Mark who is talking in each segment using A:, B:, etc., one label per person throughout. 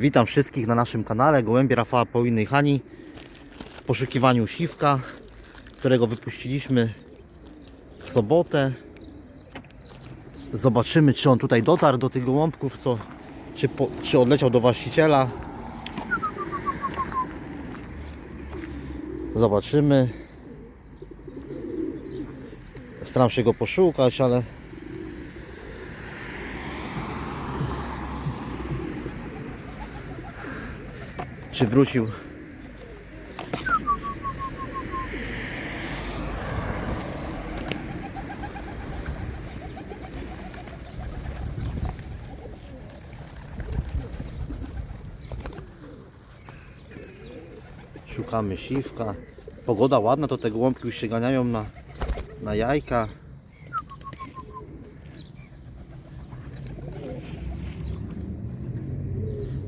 A: Witam wszystkich na naszym kanale Gołębie Rafała Pauliny Hani w poszukiwaniu siwka, którego wypuściliśmy w sobotę. Zobaczymy, czy on tutaj dotarł do tych gołąbków, co, czy, po, czy odleciał do właściciela. Zobaczymy. Staram się go poszukać, ale czy wrócił. Szukamy siwka. Pogoda ładna, to te gołąbki już się ganiają na, na jajka.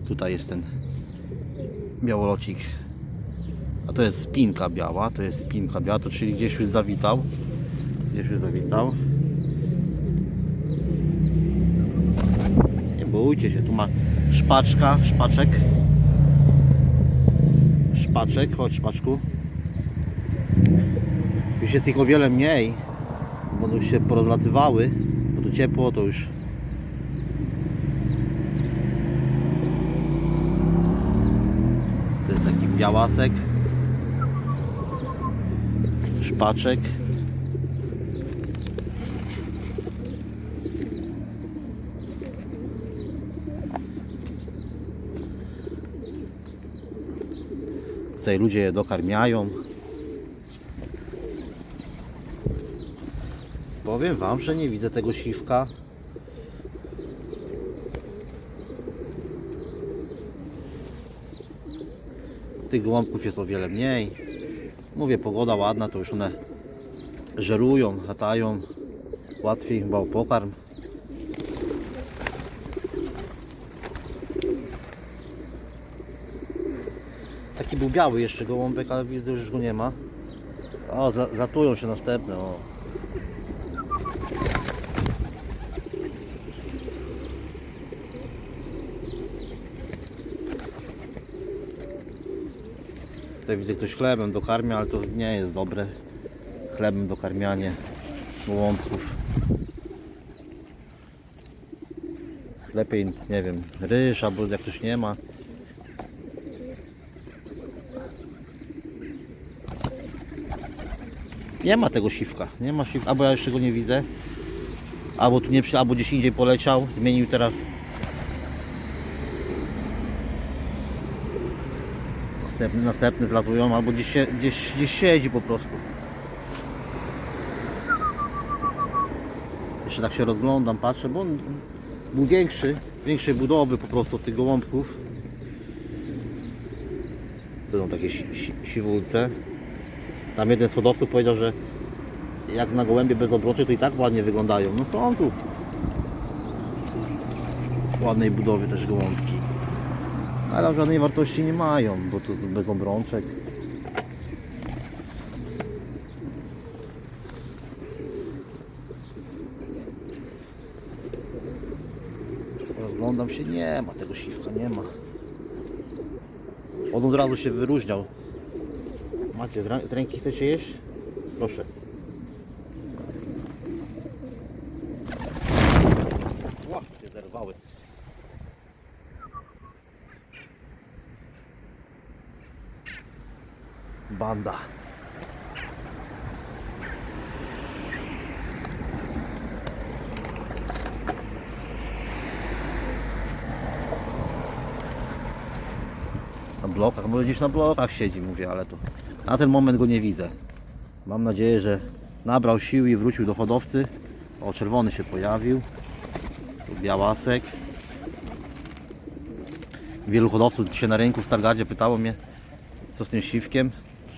A: Tutaj jest ten białolocik. A to jest spinka biała, to jest spinka biała, to czyli gdzieś już zawitał. Gdzieś już zawitał. Nie bójcie się, tu ma szpaczka, szpaczek. Szpaczek, chodź szpaczku. Już jest ich o wiele mniej, bo one już się porozlatywały, bo tu ciepło, to już Białasek. Szpaczek. Tutaj ludzie je dokarmiają. Powiem Wam, że nie widzę tego siwka. Tych gołąbków jest o wiele mniej. Mówię, pogoda ładna, to już one żerują, latają. Łatwiej chyba o pokarm. Taki był biały jeszcze gołąbek, ale widzę, że już go nie ma. O, za, zatują się następne. O. Tutaj widzę ktoś chlebem dokarmia, ale to nie jest dobre. Chlebem dokarmianie gołąbków. Lepiej, nie wiem, ryż albo jak ktoś nie ma. Nie ma tego siwka, nie ma siwka, albo ja jeszcze go nie widzę. Albo tu nie przy, albo gdzieś indziej poleciał, zmienił teraz Następny, następny zlatują, albo gdzieś, gdzieś, gdzieś siedzi po prostu. Jeszcze tak się rozglądam, patrzę, bo on był większy, większej budowy po prostu tych gołąbków. To są takie si, si, siwulce. Tam jeden z hodowców powiedział, że jak na gołębie bez obroczy, to i tak ładnie wyglądają. No są tu ładnej budowie też gołąbki. Ale żadnej wartości nie mają, bo to bez obrączek. Rozglądam się, nie ma tego siwka, nie ma. On od razu się wyróżniał. Macie, z ręki chcecie jeść? Proszę. Banda. Na blokach, może gdzieś na blokach siedzi, mówię, ale to na ten moment go nie widzę. Mam nadzieję, że nabrał sił i wrócił do hodowcy. O, czerwony się pojawił. Tu białasek. Wielu hodowców się na rynku w Stargardzie pytało mnie, co z tym siwkiem,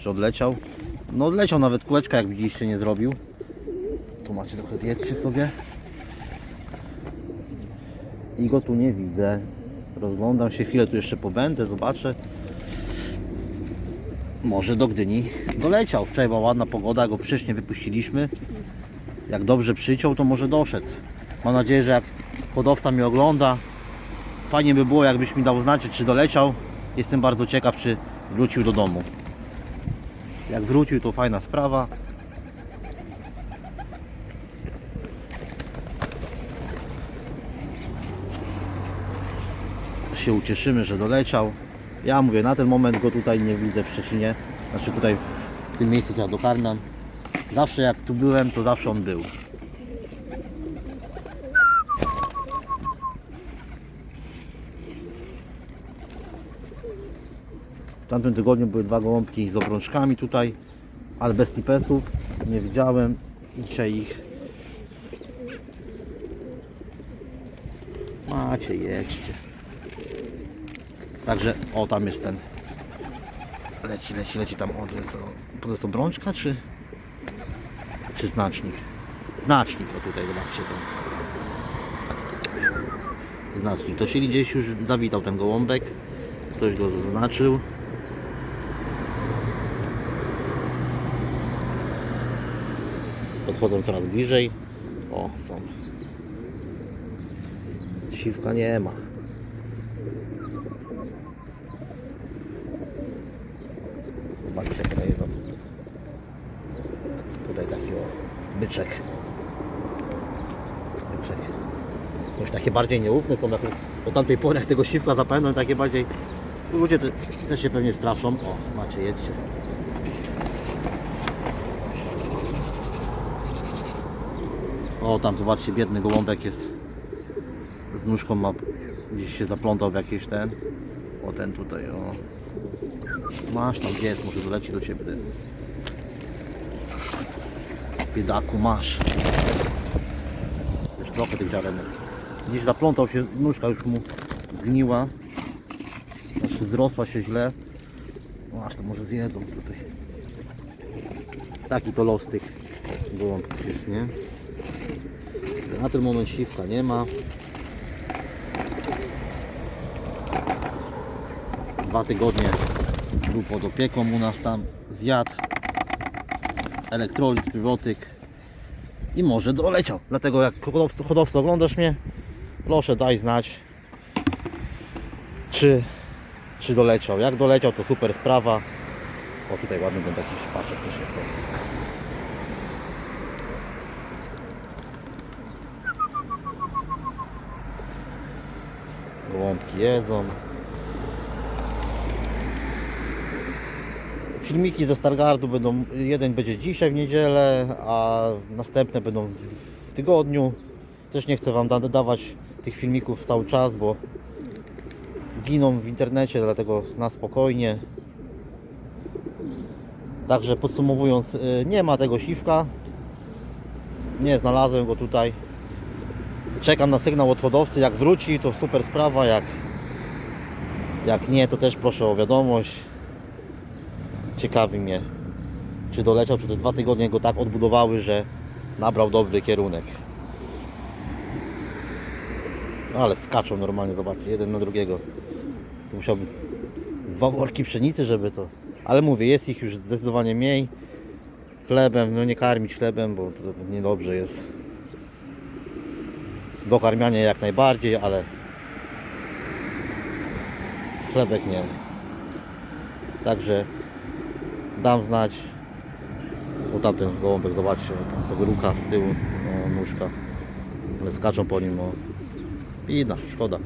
A: czy odleciał. No odleciał nawet kółeczka, jak widzieliście, nie zrobił. Tu macie trochę zjedźcie sobie. I go tu nie widzę. Rozglądam się chwilę, tu jeszcze pobędę, zobaczę. Może do Gdyni doleciał. Wczoraj była ładna pogoda, go wcześniej wypuściliśmy. Jak dobrze przyciął, to może doszedł. Mam nadzieję, że jak hodowca mnie ogląda, fajnie by było, jakbyś mi dał znać, czy doleciał. Jestem bardzo ciekaw, czy wrócił do domu. Jak wrócił, to fajna sprawa. Się ucieszymy, że doleciał. Ja mówię, na ten moment go tutaj nie widzę w Szczecinie. Znaczy tutaj w tym miejscu, co ja dokarmiam. Zawsze jak tu byłem, to zawsze on był. Tamtym tygodniu były dwa gołąbki z obrączkami tutaj, ale bez tipesów. Nie widziałem. Dzisiaj ich. Macie, jedźcie. Także, o tam jest ten. Leci, leci, leci tam. O, to jest, o, to jest obrączka czy, czy znacznik? Znacznik, o tutaj zobaczcie ten. Znacznik. To czyli gdzieś już zawitał ten gołąbek. Ktoś go zaznaczył. Podchodzą coraz bliżej. O, są. Siwka nie ma. Zobaczcie, jaka jest. Tutaj taki o byczek. Byczek. Już takie bardziej nieufne są. Jak o tamtej pory, jak tego siwka zapamiętam, takie bardziej. Ludzie te, też się pewnie straszą. O, macie, jedźcie. O, tam zobaczcie, biedny gołąbek jest z nóżką ma gdzieś się zaplątał w jakiś ten. O ten tutaj, o. Masz tam gdzie jest, może doleci do ciebie ten. Biedaku masz. Już trochę tych ziarenek. Gdzieś zaplątał się, nóżka już mu zgniła. Znaczy zrosła się źle. Masz to może zjedzą tutaj. Taki to los tych gołąbków jest, nie? Na ten moment siwka nie ma. Dwa tygodnie był pod opieką u nas tam. Zjadł elektrolit, pyrotyk i może doleciał. Dlatego jak hodowco, hodowco oglądasz mnie, proszę daj znać, czy, czy doleciał. Jak doleciał, to super sprawa. O, tutaj ładny ten taki szpaczek też jest. Gołąbki jedzą. Filmiki ze Stargardu będą, jeden będzie dzisiaj w niedzielę, a następne będą w, tygodniu. Też nie chcę Wam da, dawać tych filmików cały czas, bo giną w internecie, dlatego na spokojnie. Także podsumowując, y, nie ma tego siwka. Nie znalazłem go tutaj. Czekam na sygnał od hodowcy. Jak wróci, to super sprawa. Jak, jak nie, to też proszę o wiadomość. Ciekawi mnie, czy doleciał, czy te dwa tygodnie go tak odbudowały, że nabrał dobry kierunek. No ale skaczą normalnie, zobaczcie, jeden na drugiego. To musiałby z dwa worki pszenicy, żeby to. Ale mówię, jest ich już zdecydowanie mniej. Chlebem, no nie karmić chlebem, bo to, to niedobrze jest. Dokarmianie jak najbardziej, ale chlebek nie. Także dam znać. O tamten gołąbek, zobaczcie, tam sobie rucha z tyłu, o, nóżka. Ale skaczą po nim, o. Bida, szkoda.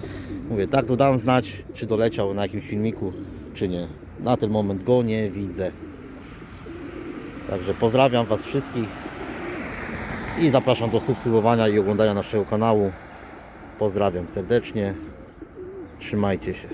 A: Mówię, tak to dam znać, czy doleciał na jakimś filmiku, czy nie. Na ten moment go nie widzę. Także pozdrawiam Was wszystkich i zapraszam do subskrybowania i oglądania naszego kanału. Pozdrawiam serdecznie. Trzymajcie się.